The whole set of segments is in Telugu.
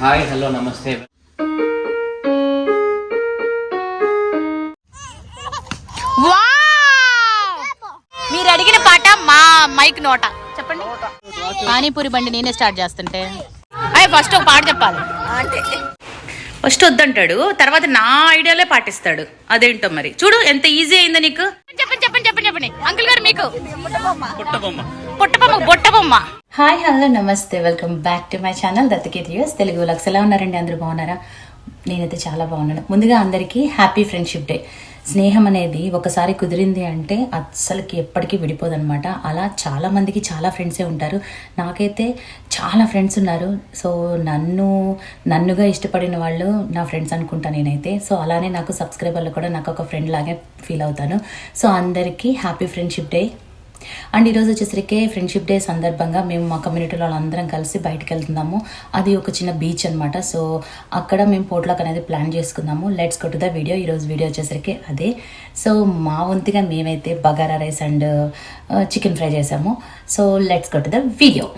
హాయ్ హలో నమస్తే. మీరు అడిగిన పాట మా మైక్ నోట. చెప్పండి. పానీపూరి బండి నేనే స్టార్ట్ చేస్తుంటే. అయ్యి ఫస్ట్ ఒక పాట చెప్పాలి. ఫస్ట్ వద్దంటాడు తర్వాత నా ఐడియాలే పాటిస్తాడు. అదేంటో మరి. చూడు ఎంత ఈజీ అయిందో నీకు? చెప్పండి చెప్పండి చెప్పండి చెప్పండి. అంకుల్ గారు మీకు? పుట్టబొమ్మ బొట్టబొమ్మ హాయ్ హలో నమస్తే. Welcome back to my channel Dattagiri Telugu Lux ఎలా ఉన్నారండి? అందరూ బాగున్నారా? నేనైతే చాలా బాగున్నాను. ముందుగా అందరికీ హ్యాపీ ఫ్రెండ్షిప్ డే స్నేహం అనేది ఒకసారి కుదిరింది అంటే అస్సలకి ఎప్పటికీ విడిపోదనమాట అలా చాలా మందికి చాలా ఫ్రెండ్సే ఉంటారు. నాకైతే చాలా ఫ్రెండ్స్ ఉన్నారు. సో నన్ను నన్నుగా ఇష్టపడిన వాళ్ళు నా ఫ్రెండ్స్ అనుకుంటా నేనైతే. సో అలానే నాకు సబ్స్క్రైబర్లు కూడా నాకు ఒక ఫ్రెండ్ లాగే ఫీల్ అవుతాను. సో అందరికీ హ్యాపీ ఫ్రెండ్షిప్ డే అండ్ ఈరోజు వచ్చేసరికి ఫ్రెండ్షిప్ డే సందర్భంగా మేము మా కమ్యూనిటీలో వాళ్ళందరం కలిసి బయటకు వెళ్తున్నాము. అది ఒక చిన్న బీచ్ అనమాట సో అక్కడ మేము పోట్లాక్ అనేది ప్లాన్ చేసుకున్నాము. లెట్స్ కొట్టు ద వీడియో ఈరోజు వీడియో వచ్చేసరికి అదే. సో మా వంతుగా మేమైతే bagara rice and uh, chicken fry చేసాము. సో లెట్స్ కొట్టు ద వీడియో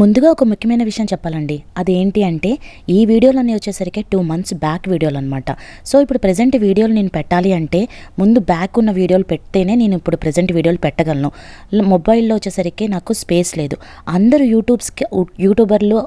ముందుగా ఒక ముఖ్యమైన విషయం చెప్పాలండి. అదేంటి అంటే ఈ వీడియోలు అనేవి వచ్చేసరికి టూ మంత్స్ బ్యాక్ వీడియోలు అనమాట సో ఇప్పుడు ప్రజెంట్ వీడియోలు నేను పెట్టాలి అంటే ముందు బ్యాక్ ఉన్న వీడియోలు పెడితేనే నేను ఇప్పుడు ప్రజెంట్ వీడియోలు పెట్టగలను. మొబైల్లో వచ్చేసరికి నాకు స్పేస్ లేదు. అందరూ యూట్యూబ్స్కి యూట్యూబర్లు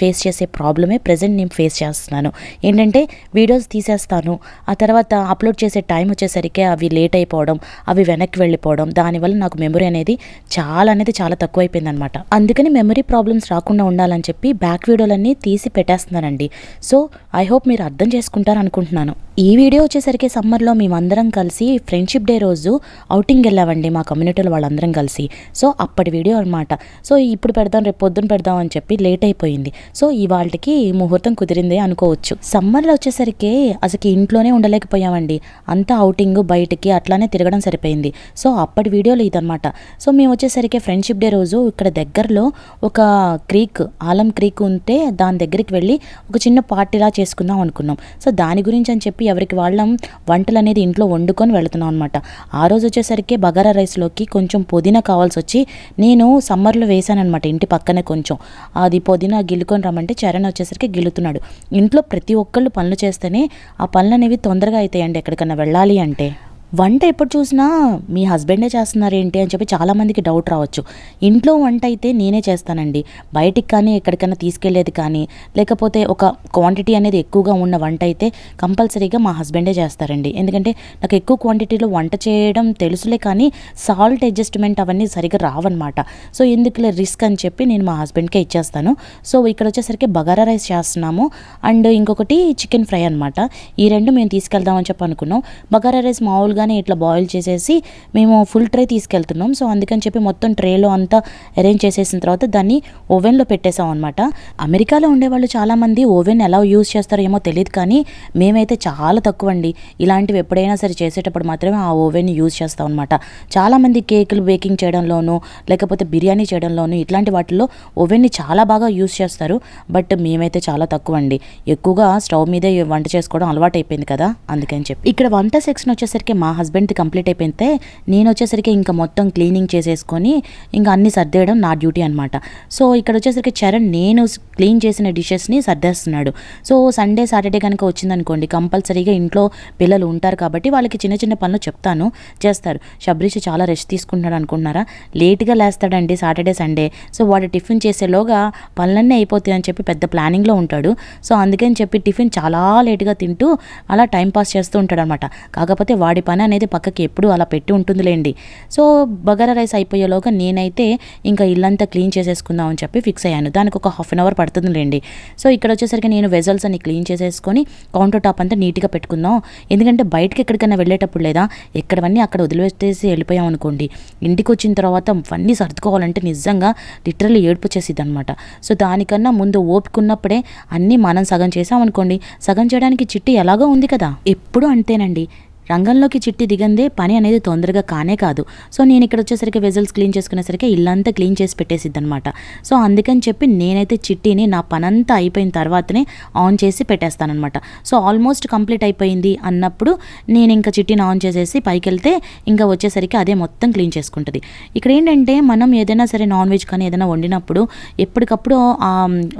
ఫేస్ చేసే ప్రాబ్లమే ప్రజెంట్ నేను ఫేస్ చేస్తున్నాను. ఏంటంటే వీడియోస్ తీసేస్తాను. ఆ తర్వాత అప్లోడ్ చేసే టైం వచ్చేసరికి అవి లేట్ అయిపోవడం అవి వెనక్కి వెళ్ళిపోవడం దానివల్ల నాకు మెమరీ అనేది చాలా అనేది చాలా తక్కువైపోయింది అనమాట అందుకని మెమరీ ప్రాబ్లమ్స్ రాకుండా ఉండాలని చెప్పి బ్యాక్ వీడియోలన్నీ తీసి పెట్టేస్తున్నానండి సో ఐ హోప్ మీరు అర్థం చేసుకుంటారు అనుకుంటున్నాను ఈ వీడియో వచ్చేసరికి సమ్మర్లో మేమందరం కలిసి ఫ్రెండ్షిప్ డే రోజు అవుటింగ్ వెళ్ళామండి మా కమ్యూనిటీలో వాళ్ళందరం కలిసి. సో అప్పటి వీడియో అనమాట సో ఇప్పుడు పెడదాం రేపు పొద్దున పెడదాం అని చెప్పి లేట్ అయిపోయింది. సో ఇవాళకి ముహూర్తం కుదిరింది అనుకోవచ్చు. సమ్మర్లో వచ్చేసరికి అసలు ఇంట్లోనే ఉండలేకపోయామండి. అంతా అవుటింగ్ బయటికి అట్లానే తిరగడం సరిపోయింది. సో అప్పటి వీడియోలు ఇదనమాట సో మేము వచ్చేసరికి ఫ్రెండ్షిప్ డే రోజు ఇక్కడ దగ్గరలో ఒక క్రీక్ ఆలం క్రీక్ ఉంటే దాని దగ్గరికి వెళ్ళి ఒక చిన్న పార్టీలా చేసుకుందాం అనుకున్నాం. సో దాని గురించి అని చెప్పి ఎవరికి వాళ్ళం వంటలు అనేది ఇంట్లో వండుకొని వెళుతున్నాం అనమాట ఆ రోజు వచ్చేసరికి బగారా రైస్లోకి కొంచెం పుదీనా కావాల్సి వచ్చి నేను సమ్మర్లో వేసాను అనమాట ఇంటి పక్కనే కొంచెం. అది పుదీనా గిల్లుకొని రమ్మంటే చరణ్ వచ్చేసరికి గిల్లుతున్నాడు. ఇంట్లో ప్రతి ఒక్కళ్ళు పనులు చేస్తేనే ఆ పనులు అనేవి తొందరగా అవుతాయండి ఎక్కడికన్నా వెళ్ళాలి అంటే. వంట ఎప్పుడు చూసినా మీ హస్బెండే చేస్తున్నారు ఏంటి అని చెప్పి చాలామందికి డౌట్ రావచ్చు. ఇంట్లో వంట అయితే నేనే చేస్తానండి. బయటికి కానీ ఎక్కడికైనా తీసుకెళ్ళేది కానీ లేకపోతే ఒక క్వాంటిటీ అనేది ఎక్కువగా ఉన్న వంట అయితే కంపల్సరీగా మా హస్బెండే చేస్తారండి. ఎందుకంటే నాకు ఎక్కువ క్వాంటిటీలో వంట చేయడం తెలుసులే కానీ సాల్ట్ అడ్జస్ట్మెంట్ అవన్నీ సరిగ్గా రావన్నమాట. సో ఎందుకులే రిస్క్ అని చెప్పి నేను మా హస్బెండ్కే ఇచ్చేస్తాను. సో ఇక్కడ వచ్చేసరికి బగారా రైస్ చేస్తున్నాము. అండ్ ఇంకొకటి చికెన్ ఫ్రై అనమాట ఈ రెండు మేము తీసుకెళ్దామని చెప్పి అనుకున్నాం. బగారా రైస్ మామూలుగా ముందుగానే ఇట్లా బాయిల్ చేసేసి మేము ఫుల్ ట్రే తీసుకెళ్తున్నాం. సో అందుకని చెప్పి మొత్తం ట్రేలో అంతా అరేంజ్ చేసేసిన తర్వాత దాన్ని ఓవెన్లో పెట్టేసాం అనమాట అమెరికాలో ఉండేవాళ్ళు చాలామంది ఓవెన్ ఎలా యూజ్ చేస్తారో ఏమో తెలియదు కానీ మేమైతే చాలా తక్కువ అండి ఇలాంటివి ఎప్పుడైనా సరే చేసేటప్పుడు మాత్రమే ఆ ఓవెన్ యూజ్ చేస్తాం అనమాట చాలామంది కేకులు బేకింగ్ చేయడంలోనూ లేకపోతే బిర్యానీ చేయడంలోనూ ఇట్లాంటి వాటిల్లో ఓవెన్ని చాలా బాగా యూజ్ చేస్తారు. బట్ మేమైతే చాలా తక్కువ అండి ఎక్కువగా స్టవ్ మీదే వంట చేసుకోవడం అలవాటు అయిపోయింది కదా అందుకని చెప్పి. ఇక్కడ వంట సెక్షన్ వచ్చేసరికి మా హస్బెండ్ది కంప్లీట్ అయిపోతే నేను వచ్చేసరికి ఇంకా మొత్తం క్లీనింగ్ చేసేసుకొని ఇంకా అన్ని సర్దేయడం నా డ్యూటీ అనమాట సో ఇక్కడ వచ్చేసరికి చరణ్ నేను క్లీన్ చేసిన డిషెస్ని సర్దేస్తున్నాడు. సో సండే సాటర్డే కనుక వచ్చిందనుకోండి కంపల్సరీగా ఇంట్లో పిల్లలు ఉంటారు కాబట్టి వాళ్ళకి చిన్న చిన్న పనులు చెప్తాను చేస్తారు. శబరీష్ చాలా రెస్ట్ తీసుకుంటున్నాడు అనుకుంటున్నారా? లేట్గా లేస్తాడండి సాటర్డే సండే. సో వాడు టిఫిన్ చేసేలోగా పనులన్నీ అయిపోతాయి అని చెప్పి పెద్ద ప్లానింగ్లో ఉంటాడు. సో అందుకని చెప్పి టిఫిన్ చాలా లేట్గా తింటూ అలా టైం పాస్ చేస్తూ ఉంటాడు అనమాట కాకపోతే వాడి పని అనేది పక్కకి ఎప్పుడు అలా పెట్టి ఉంటుందిలేండి. సో బగారా రైస్ అయిపోయేలోగా నేనైతే ఇంకా ఇల్లంతా క్లీన్ చేసేసుకుందాం అని చెప్పి ఫిక్స్ అయ్యాను. దానికి ఒక హాఫ్ అన్ అవర్ పడుతుందిలేండి. సో ఇక్కడ వచ్చేసరికి నేను వెజల్స్ అన్ని క్లీన్ చేసేసుకొని కౌంటర్ టాప్ అంతా నీట్గా పెట్టుకుందాం. ఎందుకంటే బయటకి ఎక్కడికైనా వెళ్ళేటప్పుడు లేదా ఎక్కడవన్నీ అక్కడ వదిలివేసేసి వెళ్ళిపోయాం అనుకోండి ఇంటికి వచ్చిన తర్వాత అవన్నీ సర్దుకోవాలంటే నిజంగా లిటరల్లీ ఏడుపు చేసిద్ది అనమాట సో దానికన్నా ముందు ఓపుకున్నప్పుడే అన్నీ మనం సగం చేసామనుకోండి సగం చేయడానికి చిట్టి ఎలాగో ఉంది కదా. ఎప్పుడు అంతేనండి. రంగంలోకి చిట్టి దిగందే పని అనేది తొందరగా కానే కాదు. సో నేను ఇక్కడ వచ్చేసరికి వెజల్స్ క్లీన్ చేసుకునేసరికి ఇల్లంతా క్లీన్ చేసి పెట్టేసిద్ది అనమాట సో అందుకని చెప్పి నేనైతే చిట్టిని నా పనంతా అయిపోయిన తర్వాతనే ఆన్ చేసి పెట్టేస్తానమాట సో ఆల్మోస్ట్ కంప్లీట్ అయిపోయింది అన్నప్పుడు నేను ఇంకా చిట్టిని ఆన్ చేసేసి పైకి వెళ్తే ఇంకా వచ్చేసరికి అదే మొత్తం క్లీన్ చేసుకుంటుంది. ఇక్కడ ఏంటంటే మనం ఏదైనా సరే నాన్ వెజ్ కానీ ఏదైనా వండినప్పుడు ఎప్పటికప్పుడు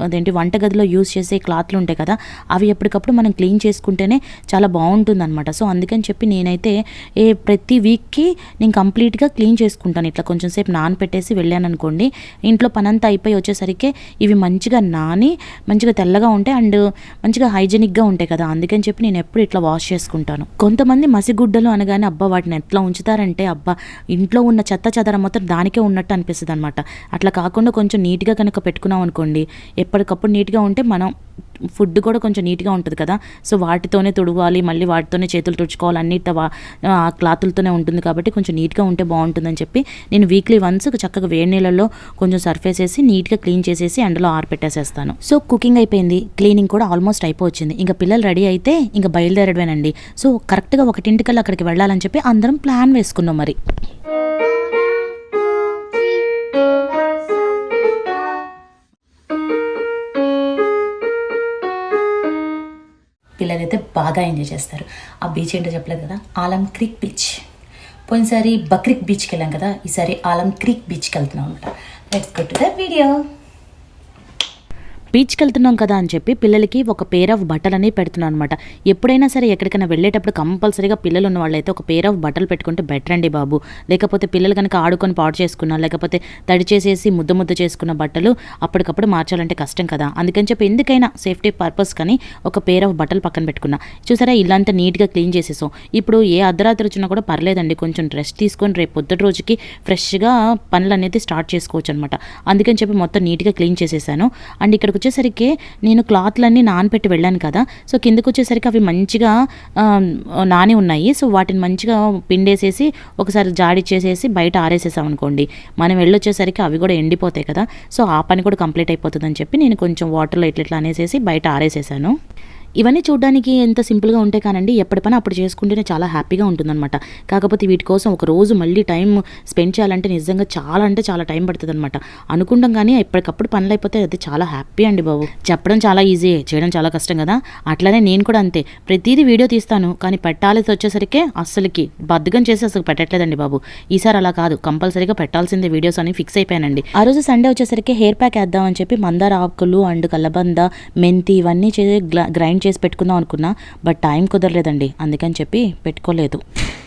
అదేంటి వంటగదిలో యూస్ చేసే క్లాత్లు ఉంటాయి కదా అవి ఎప్పటికప్పుడు మనం క్లీన్ చేసుకుంటేనే చాలా బాగుంటుంది అనమాట సో అందుకని చెప్పి నేనైతే ఏ ప్రతి వీక్కి నేను కంప్లీట్గా క్లీన్ చేసుకుంటాను. ఇట్లా కొంచెం సేపు నానపెట్టేసి వెళ్ళాను అనుకోండి ఇంట్లో పనంతా అయిపోయి వచ్చేసరికి ఇవి మంచిగా నాని మంచిగా తెల్లగా ఉంటాయి అండ్ మంచిగా హైజెనిక్గా ఉంటాయి కదా అందుకని చెప్పి నేను ఎప్పుడు ఇట్లా వాష్ చేసుకుంటాను. కొంతమంది మసిగుడ్డలు అనగానే అబ్బా వాటిని ఎట్లా ఉంచుతారంటే అబ్బా ఇంట్లో ఉన్న చెత్త చెదరం మొత్తం దానికే ఉన్నట్టు అనిపిస్తుంది అనమాట అట్లా కాకుండా కొంచెం నీట్గా కనుక పెట్టుకున్నాం అనుకోండి ఎప్పటికప్పుడు నీట్గా ఉంటే మనం ఫుడ్ కూడా కొంచెం నీట్గా ఉంటుంది కదా. సో వాటితోనే తుడవాలి మళ్ళీ వాటితోనే చేతులు తుడుచుకోవాలి అన్నిటి క్లాతులతోనే ఉంటుంది కాబట్టి కొంచెం నీట్గా ఉంటే బాగుంటుందని చెప్పి నేను వీక్లీ వన్స్ చక్కగా వేడి నీళ్ళల్లో కొంచెం సర్ఫేస్ వేసి నీట్గా క్లీన్ చేసేసి ఎండలో ఆరపెట్టేసేస్తాను. సో కుకింగ్ అయిపోయింది క్లీనింగ్ కూడా ఆల్మోస్ట్ అయిపోవచ్చింది. ఇంకా పిల్లలు రెడీ అయితే ఇంకా బయలుదేరడమేనండి. సో కరెక్ట్గా ఒకటింటికల్లా అక్కడికి వెళ్ళాలని చెప్పి అందరం ప్లాన్ వేసుకున్నాం మరి. అయితే బాగా ఎంజాయ్ చేస్తారు. ఆ బీచ్ ఏంటో చెప్పలేదు కదా? Alam creek beach. పోయినసారి బక్రిక్ బీచ్కి వెళ్ళాం కదా? ఈసారి ఆలం క్రీక్ బీచ్కి వెళ్తున్నాం అనమాట let's go to the video బీచ్కి వెళ్తున్నాం కదా అని చెప్పి పిల్లలకి ఒక పేర్ ఆఫ్ బట్టలని పెడుతున్నాను అనమాట ఎప్పుడైనా సరే ఎక్కడికైనా వెళ్ళేటప్పుడు కంపల్సరీగా పిల్లలు ఉన్న వాళ్ళైతే ఒక పేర్ ఆఫ్ బట్టలు పెట్టుకుంటే బెటర్ అండి బాబు. లేకపోతే పిల్లలు కనుక ఆడుకొని పాడు చేసుకున్నా లేకపోతే తడి చేసేసి ముద్ద ముద్ద చేసుకున్న బట్టలు అప్పటికప్పుడు మార్చాలంటే కష్టం కదా. అందుకని చెప్పి ఎందుకైనా సేఫ్టీ పర్పస్ కానీ ఒక పేర్ ఆఫ్ బట్టలు పక్కన పెట్టుకున్నా. చూసారా ఇల్లంతా నీట్గా క్లీన్ చేసేసాం. ఇప్పుడు ఏ అర్ధరాత్రి వచ్చినా కూడా పర్లేదండి. కొంచెం రెస్ట్ తీసుకొని రేపు పొద్దుటి రోజుకి ఫ్రెష్గా పనులు అనేది స్టార్ట్ చేసుకోవచ్చు అనమాట అందుకని చెప్పి మొత్తం నీట్గా క్లీన్ చేసేసాను. అండ్ ఇక్కడికి వచ్చేసరికి నేను క్లాత్లన్నీ నానపెట్టి వెళ్ళాను కదా. సో కిందకి వచ్చేసరికి అవి మంచిగా నాని ఉన్నాయి. సో వాటిని మంచిగా పిండేసేసి ఒకసారి జాడిచ్చేసేసి బయట ఆరేసేసాం అనుకోండి మనం వెళ్ళొచ్చేసరికి అవి కూడా ఎండిపోతాయి కదా. సో ఆ పని కూడా కంప్లీట్ అయిపోతుందని చెప్పి నేను కొంచెం వాటర్లో ఇట్లా ఇట్లా అనేసేసి బయట ఆరేసేసాను. ఇవన్నీ చూడడానికి ఎంత సింపుల్గా ఉంటాయి కానండి ఎప్పటి పని అప్పుడు చేసుకుంటేనే చాలా హ్యాపీగా ఉంటుందన్నమాట. కాకపోతే వీటి కోసం ఒక రోజు మళ్ళీ టైం స్పెండ్ చేయాలంటే నిజంగా చాలా అంటే చాలా టైం పడుతుంది అనమాట అనుకుంటాం కానీ ఎప్పటికప్పుడు పనులు అయిపోతే అది చాలా హ్యాపీ అండి బాబు. చెప్పడం చాలా ఈజీ చేయడం చాలా కష్టం కదా. అట్లనే నేను కూడా అంతే. ప్రతిదీ వీడియో తీస్తాను కానీ పెట్టాలి వచ్చేసరికి అస్సలకి బద్దకం చేసి అసలు పెట్టట్లేదండి బాబు. ఈసారి అలా కాదు కంపల్సరీగా పెట్టాల్సిందే వీడియోస్ అని ఫిక్స్ అయిపోయానండి. ఆ రోజు సండే వచ్చేసరికి హెయిర్ ప్యాక్ వేద్దామని చెప్పి మందార ఆకులు అండ్ కలబంద మెంతి ఇవన్నీ చేసి గ్రైండ్ చేసి పెట్టుకుందాం అనుకున్నా బట్ టైం కుదరలేదండి. అందుకని చెప్పి పెట్టుకోలేదు.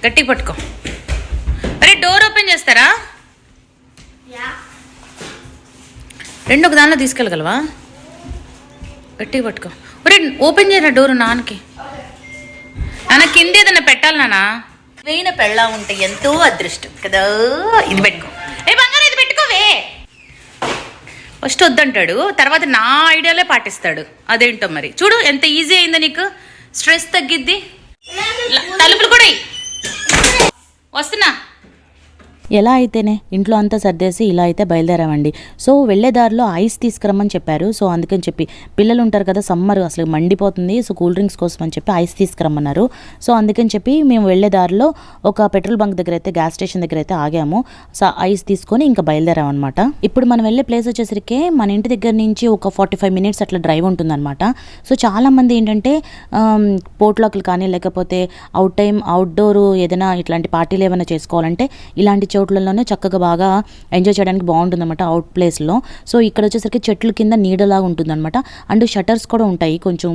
గట్టిగా పట్టుకో. అరే డోర్ ఓపెన్ చేస్తారా? రెండు ఒక దానిలో తీసుకెళ్ళగలవా? గట్టిగా పట్టుకో. ఒరే ఓపెన్ చేయరా డోర్ నాన్నకి? నాన్న కింద ఏదైనా పెట్టాలి నాన్న. వేయిన పెళ్ళా ఉంటే ఎంతో అదృష్టం కదా? ఇది పెట్టుకో. ఏ బంగారం ఇది పెట్టుకోవే ఫస్ట్ వద్దంటాడు తర్వాత నా ఐడియాలే పాటిస్తాడు. అదేంటో మరి. చూడు ఎంత ఈజీ అయిందో నీకు? స్ట్రెస్ తగ్గిద్ది. తలుపులు కూడా వస్తున్నా. ఎలా అయితేనే ఇంట్లో అంతా సర్దేసి ఇలా అయితే బయలుదేరామండి. సో వెళ్ళే దారిలో ఐస్ తీసుకురమ్మని చెప్పారు. సో అందుకని చెప్పి పిల్లలు ఉంటారు కదా సమ్మర్ అసలు మండిపోతుంది. సో కూల్ డ్రింక్స్ కోసం అని చెప్పి ఐస్ తీసుకురమ్మన్నారు. సో అందుకని చెప్పి మేము వెళ్ళే దారిలో ఒక పెట్రోల్ బంక్ దగ్గర అయితే గ్యాస్ స్టేషన్ దగ్గర అయితే ఆగాము. సో ఐస్ తీసుకొని ఇంకా బయలుదేరామన్నమాట. ఇప్పుడు మనం వెళ్ళే ప్లేస్ వచ్చేసరికి మన ఇంటి దగ్గర నుంచి ఒక ఫార్టీ ఫైవ్ మినిట్స్ అట్లా డ్రైవ్ ఉంటుందన్నమాట. సో చాలామంది ఏంటంటే పోట్లాకులు కానీ లేకపోతే అవుట్ టైం అవుట్డోర్ ఏదైనా ఇట్లాంటి పార్టీలు ఏమైనా చేసుకోవాలంటే ఇలాంటి చోట్లలోనే చక్కగా బాగా ఎంజాయ్ చేయడానికి బాగుంటుందన్నమాట అవుట్ ప్లేస్లో. సో ఇక్కడ వచ్చేసరికి చెట్ల కింద నీడలాగా ఉంటుందన్నమాట. అండ్ షటర్స్ కూడా ఉంటాయి. కొంచెం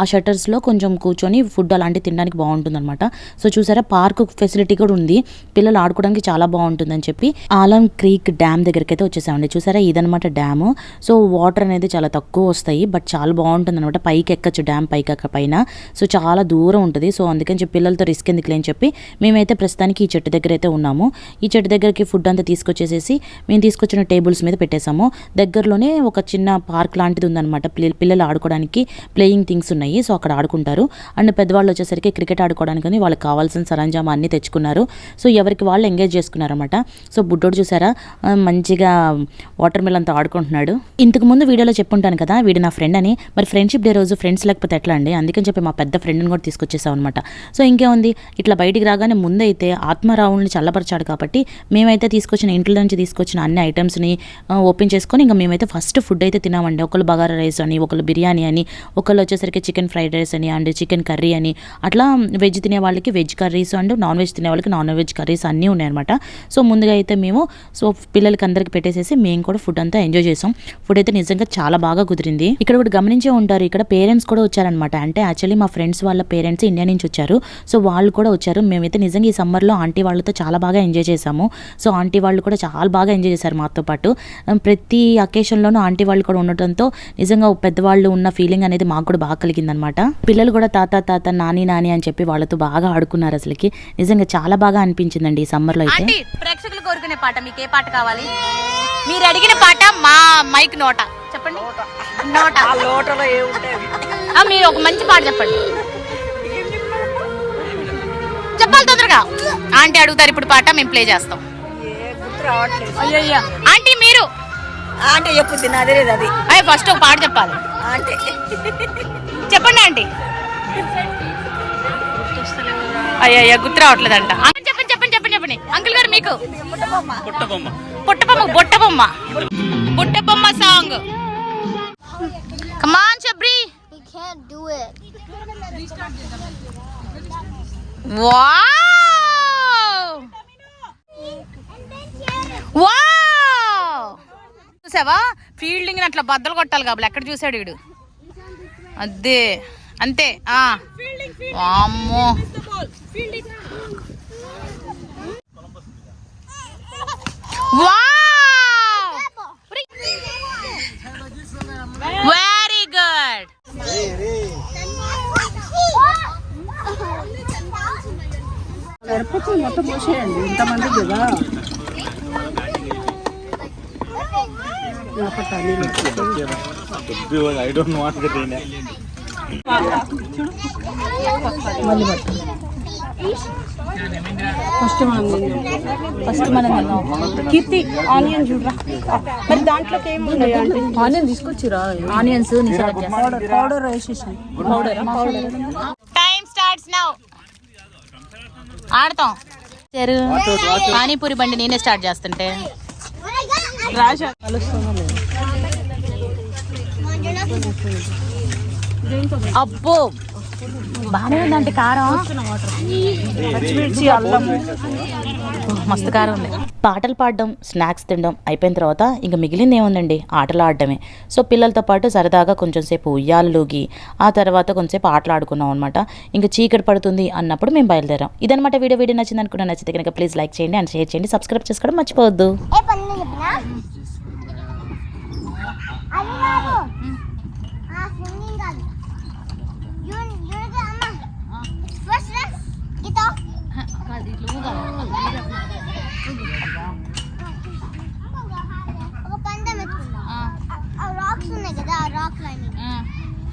ఆ షటర్స్లో కొంచెం కూర్చొని ఫుడ్ అలాంటివి తినడానికి బాగుంటుందన్నమాట. సో చూసారా? పార్క్ ఫెసిలిటీ కూడా ఉంది. పిల్లలు ఆడుకోవడానికి చాలా బాగుంటుందని చెప్పి ఆలం క్రీక్ డ్యామ్ దగ్గరికి అయితే వచ్చేసామండి. చూసారా? ఇదనమాట డ్యాము. సో వాటర్ అనేది చాలా తక్కువ వస్తాయి. బట్ చాలా బాగుంటుంది అనమాట పైకి ఎక్కచ్చు డ్యామ్ పైకి ఎక్క పైన. సో చాలా దూరం ఉంటుంది. సో అందుకని చెప్పి పిల్లలతో రిస్క్ ఎందుకు లేని చెప్పి మేమైతే ప్రస్తుతానికి ఈ చెట్టు దగ్గర అయితే ఉన్నాము. ఈ చెట్టు దగ్గరికి ఫుడ్ అంతా తీసుకొచ్చేసేసి మేము తీసుకొచ్చిన టేబుల్స్ మీద పెట్టేసాము దగ్గరలోనే ఒక చిన్న పార్క్ లాంటిది ఉందన్నమాట. పిల్లలు ఆడుకోవడానికి ప్లేయింగ్ థింగ్స్ ఉన్నాయి. సో అక్కడ ఆడుకుంటారు. అండ్ పెద్దవాళ్ళు వచ్చేసరికి క్రికెట్ ఆడుకోవడానికి వాళ్ళకి కావాల్సిన సరంజామా అన్ని తెచ్చుకున్నారు. సో ఎవరికి వాళ్ళు ఎంగేజ్ చేసుకున్నారన్నమాట. సో బుడ్డోడు చూసారా? మంచిగా వాటర్ మిలన్తో ఆడుకుంటున్నాడు. ఇంతకు ముందు వీడియోలో చెప్పుంటాను కదా వీడు నా ఫ్రెండ్ అని. మరి ఫ్రెండ్షిప్ డే రోజు ఫ్రెండ్స్ లేకపోతే ఎట్లా అండి? అందుకని చెప్పి మా పెద్ద ఫ్రెండ్ని కూడా తీసుకొచ్చేసాం అనమాట సో ఇంకేముంది? ఇట్లా బయటికి రాగానే ముందైతే ఆత్మరావుని చల్లపరిచాడు కాబట్టి మేమైతే తీసుకొచ్చిన ఇంట్లో నుంచి తీసుకొచ్చిన అన్ని ఐటమ్స్ని ఓపెన్ చేసుకొని ఇంకా మేమైతే ఫస్ట్ ఫుడ్ అయితే తినామండి ఒకళ్ళు బగారా రైస్ అని ఒకళ్ళు బిర్యానీ అని ఒకళ్ళు వచ్చేసరికి చికెన్ ఫ్రైడ్ రైస్ అని అండ్ చికెన్ కర్రీ అని. అట్లా వెజ్ తినే వాళ్ళకి veg curries and non veg తినే వాళ్ళకి నాన్ వెజ్ కర్రీస్ అన్నీ ఉన్నాయన్నమాట. సో ముందుగా అయితే మేము సో పిల్లలకి అందరికి పెట్టేసేసి మేము కూడా ఫుడ్ అంతా ఎంజాయ్ చేసాం. ఫుడ్ అయితే నిజంగా చాలా బాగా కుదిరింది. ఇక్కడ కూడా గమనించే ఉంటారు ఇక్కడ పేరెంట్స్ కూడా వచ్చారనమాట అంటే యాక్చువల్లీ మా ఫ్రెండ్స్ వాళ్ళ పేరెంట్స్ ఇండియా నుంచి వచ్చారు. సో వాళ్ళు కూడా వచ్చారు. మేమైతే నిజంగా ఈ సమ్మర్లో ఆంటీ వాళ్ళతో చాలా బాగా ఎంజాయ్ చేసాము సో ఆంటీ వాళ్ళు కూడా చాలా బాగా ఎంజాయ్ చేశారు మాతో పాటు. ప్రతి అకేషన్లోనూ ఆంటీ వాళ్ళు కూడా ఉండటంతో నిజంగా పెద్దవాళ్ళు ఉన్న ఫీలింగ్ అనేది మాకు కూడా బాగా కలిగిందనమాట పిల్లలు కూడా తాత తాత నాని నాని అని చెప్పి వాళ్ళతో బాగా ఆడుకున్నారు అసలుకి. నిజంగా చాలా బాగా అనిపించిందండి ఈ సమ్మర్లో అయితే. ప్రేక్షకులు కోరుకునే పాట మీకు ఏ పాట కావాలి? మీరు అడిగిన పాట మా మైక్ నోట. చెప్పండి. నోట. ఆ, మీరు ఒక మంచి పాట చెప్పండి. చెప్పాలి తొందరగా ఆంటీ అడుగుతారు ఇప్పుడు పాట మేము ప్లే చేస్తాం. ఏ గుర్తు రావట్లేదు. అయ్యయ్యా. ఆంటీ మీరు? నాదే లేదు అది. అయ్యి ఫస్ట్ ఒక పాట చెప్పాలి. అంటే చెప్పండి ఆంటీ. అయ్యయ్యా గుర్తు రావట్లేదంట. ఆ, చెప్పండి చెప్పండి చెప్పండి చెప్పండి. అంకుల్ గారు మీకు? పుట్టబొమ్మ. బొట్టబొమ్మ బుట్టబొమ్మ సాంగ్. కమాన్ చబ్రి వావ్ వావ్ చూసావా ఫీల్డింగ్ అట్లా బద్దలు కొట్టాలి కాబట్టి ఎక్కడ చూసాడు వీడు అదే అంతే ఆ I don't want the. First మనం ఫస్ట్ మనం కీర్తి ఆనియన్ చూడరా. మరి దాంట్లోకి ఏమున్నాయి అంటే ఆనియన్ తీసుకొచ్చిరా? ఆనియన్స్ పౌడర్ వేసేసాను powder powder time starts now ఆడతాం. పానీపూరి బండి నేనే స్టార్ట్ చేస్తుంటే. రాజా. కలుస్తామో లేదు అబ్బో! బాగానే ఉందండి కారం. పచ్చిమిర్చి అల్లము మస్తు కారం ఉంది. పాటలు పాడడం స్నాక్స్ తినడం అయిపోయిన తర్వాత ఇంకా మిగిలింది ఏముందండి? ఆటలు ఆడడమే. సో పిల్లలతో పాటు సరదాగా కొంచెం సేపు ఉయ్యాలలోకి ఆ తర్వాత కొంచెంసేపు ఆటలు ఆడుకున్నాం అనమాట ఇంకా చీకటి పడుతుంది అన్నప్పుడు మేము బయలుదేరాం. ఇదనమాట వీడియో. వీడియో నచ్చింది అనుకున్నా నచ్చితే కనుక ప్లీజ్ లైక్ చేయండి అండ్ షేర్ చేయండి. సబ్స్క్రైబ్ చేసుకోవడం మర్చిపోవద్దు ఏ పన్ను చెప్పినా అది కాదు ఆ స్విమ్మింగ్ కాదు యూన్ యూన్ అమ్మ ఫస్ట్ గీత ఒక పందెం ఎత్తుకుందాం ఆ రాక్స్ ఉన్నాయి కదా ఆ rock line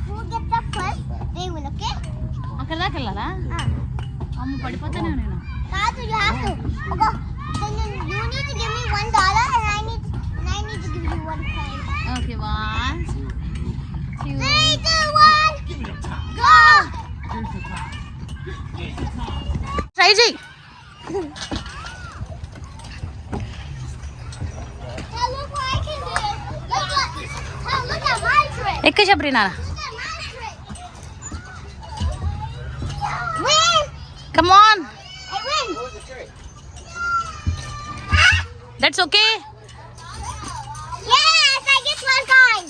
who get the first they will okay అక్కడ దాకా వెళ్ళాలా అమ్మ పడిపోతానే నేను కాదు యు హావ్ టు ఒక then you need to give me one dollar and I need and I need to give you one coin. Okay one Three, two, one, go! Try చేయి Now look Come on. I win. That's okay. Yes, I get one coin.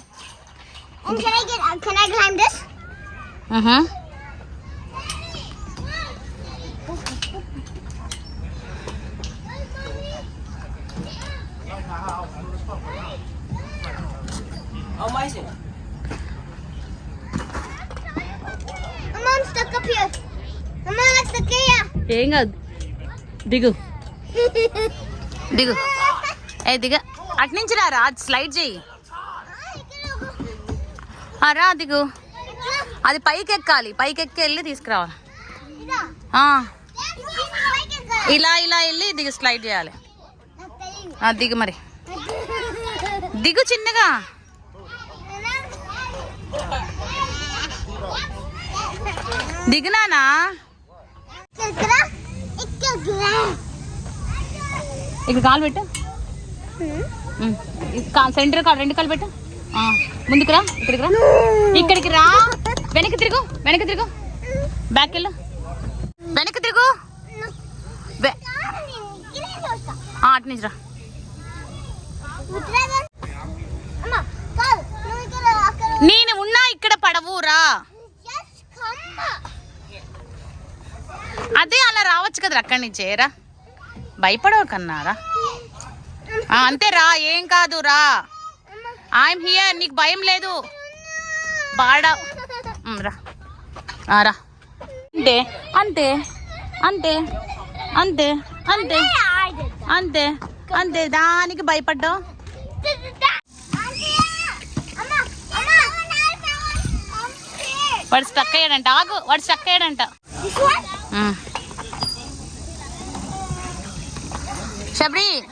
And can I get? Uh, can I climb this? Uh huh. ఏం కాదు. దిగు. దిగు. ఏ దిగ. అట్నుంచి రా స్లైడ్ చెయ్యి. రా దిగు. అది పైకి ఎక్కాలి. పైకి ఎక్కి వెళ్ళి తీసుకురావాలి ఇలా ఇలా వెళ్ళి దిగు స్లైడ్ చేయాలి. దిగు మరి. దిగు చిన్నగా. దిగునానా ఇక్కడ కాలు పెట్టు. సెంటర్ కాలు రెండు కాలు పెట్టు. ముందుకు రా ఇక్కడికి రా. ఇక్కడికి రా. వెనక్కి తిరుగు వెనక్కి తిరుగు. బ్యాక్ వెళ్ళు. వెనక్కి తిరుగు. అటు నుంచి రా. నేను ఉన్నా ఇక్కడ పడవు రా. అదే అలా రావచ్చు కదా అక్కడి నుంచి రా భయపడవు కన్నారా? అంతే రా ఏం కాదు రా. ఐఎమ్ హియర్ నీకు భయం లేదు. బాడా. రా. రా. అంతే అంతే అంతే అంతే అంతే అంతే అంతే. దానికి భయపడ్డావు? వాడు స్టక్ అయ్యాడంట. ఆగు వాడు స్టక్ అయ్యాడంట. 嗯。小布丁